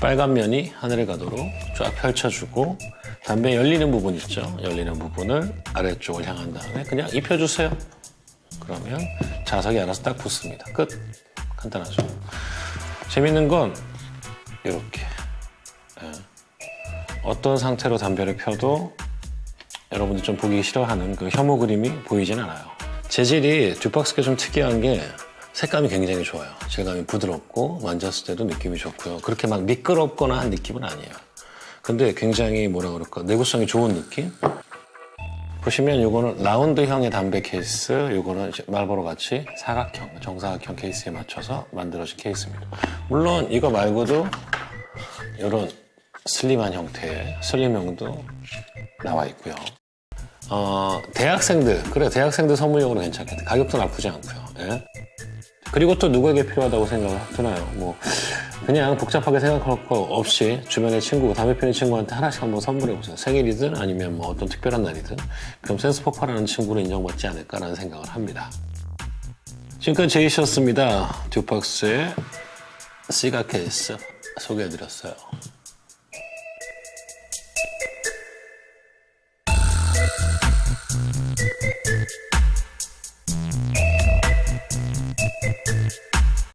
빨간 면이 하늘에 가도록 쫙 펼쳐주고 담배 열리는 부분 있죠? 열리는 부분을 아래쪽을 향한 다음에 그냥 입혀주세요. 그러면 자석이 알아서 딱 붙습니다. 끝. 간단하죠. 재밌는 건 이렇게 예. 어떤 상태로 담배를 펴도 여러분들 좀 보기 싫어하는 그 혐오 그림이 보이진 않아요. 재질이 듀박스가 좀 특이한 게 색감이 굉장히 좋아요. 질감이 부드럽고 만졌을 때도 느낌이 좋고요. 그렇게 막 미끄럽거나 한 느낌은 아니에요. 근데 굉장히 뭐라 그럴까 내구성이 좋은 느낌? 보시면 이거는 라운드형의 담배 케이스, 이거는 말보로 같이 사각형, 정사각형 케이스에 맞춰서 만들어진 케이스입니다. 물론 이거 말고도 이런 슬림한 형태의 슬림형도 나와 있고요. 어, 대학생들, 그래, 대학생들 선물용으로 괜찮겠다. 가격도 나쁘지 않고요. 예? 그리고 또 누구에게 필요하다고 생각을 드나요? 뭐, 그냥 복잡하게 생각할 거 없이 주변의 친구, 담배 피는 친구한테 하나씩 한번 선물해 보세요. 생일이든 아니면 뭐 어떤 특별한 날이든. 그럼 센스 폭발하는 친구는 인정받지 않을까라는 생각을 합니다. 지금까지 제이씨였습니다. 듀박스의 시가 케이스 소개해드렸어요.